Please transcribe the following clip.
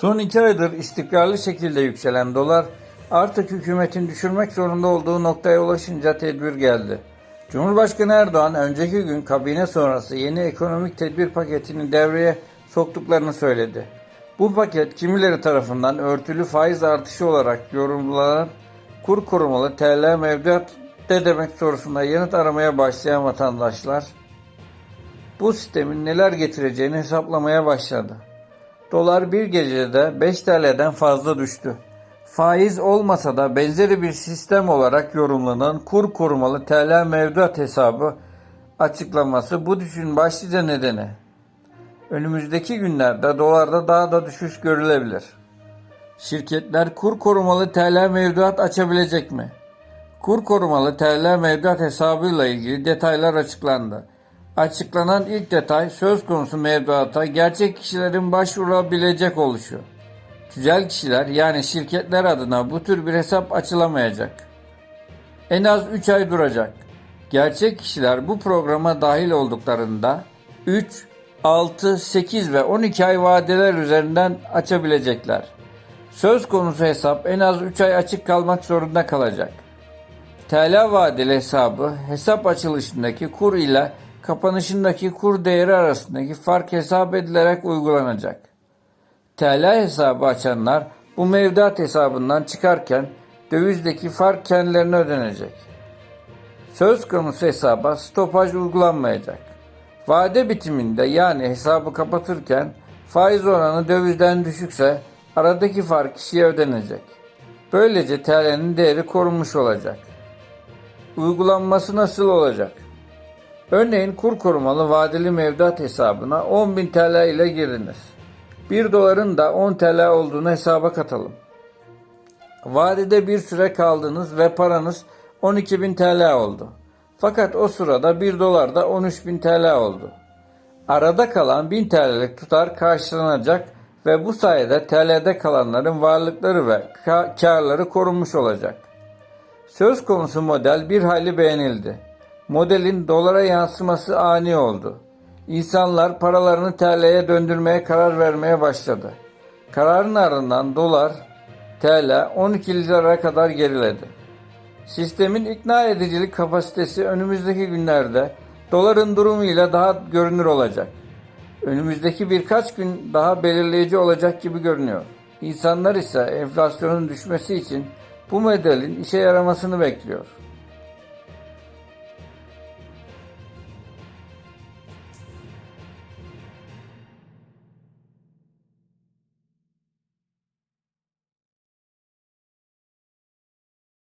Son iki aydır istikrarlı şekilde yükselen dolar artık hükümetin düşürmek zorunda olduğu noktaya ulaşınca tedbir geldi. Cumhurbaşkanı Erdoğan önceki gün kabine sonrası yeni ekonomik tedbir paketini devreye soktuklarını söyledi. Bu paket kimileri tarafından örtülü faiz artışı olarak yorumlanan kur korumalı TL mevduat ne demek sorusuna yanıt aramaya başlayan vatandaşlar bu sistemin neler getireceğini hesaplamaya başladı. Dolar bir gecede 5 TL'den fazla düştü. Faiz olmasa da benzeri bir sistem olarak yorumlanan kur korumalı TL mevduat hesabı açıklaması bu düşün başlıca nedeni. Önümüzdeki günlerde dolarda daha da düşüş görülebilir. Şirketler kur korumalı TL mevduat açabilecek mi? Kur korumalı TL mevduat hesabıyla ilgili detaylar açıklandı. Açıklanan ilk detay söz konusu mevduata gerçek kişilerin başvurabilecek oluşu. Tüzel kişiler yani şirketler adına bu tür bir hesap açılamayacak. En az 3 ay duracak. Gerçek kişiler bu programa dahil olduklarında 3, 6, 8 ve 12 ay vadeler üzerinden açabilecekler. Söz konusu hesap en az 3 ay açık kalmak zorunda kalacak. TL vadeli hesabı hesap açılışındaki kur ile kapanışındaki kur değeri arasındaki fark hesap edilerek uygulanacak. TL hesabı açanlar bu mevduat hesabından çıkarken dövizdeki fark kendilerine ödenecek. Söz konusu hesaba stopaj uygulanmayacak. Vade bitiminde yani hesabı kapatırken faiz oranı dövizden düşükse aradaki fark kişiye ödenecek. Böylece TL'nin değeri korunmuş olacak. Uygulanması nasıl olacak? Örneğin kur korumalı vadeli mevduat hesabına 10.000 TL ile girdiniz. 1 doların da 10 TL olduğunu hesaba katalım. Vadede bir süre kaldınız ve paranız 12.000 TL oldu. Fakat o sırada 1 dolar da 13.000 TL oldu. Arada kalan 1000 TL'lik tutar karşılanacak ve bu sayede TL'de kalanların varlıkları ve ka- karları korunmuş olacak. Söz konusu model bir hayli beğenildi. Modelin dolara yansıması ani oldu. İnsanlar paralarını TL'ye döndürmeye karar vermeye başladı. Kararın ardından dolar, TL 12 liraya kadar geriledi. Sistemin ikna edicilik kapasitesi önümüzdeki günlerde doların durumuyla daha görünür olacak. Önümüzdeki birkaç gün daha belirleyici olacak gibi görünüyor. İnsanlar ise enflasyonun düşmesi için bu modelin işe yaramasını bekliyor.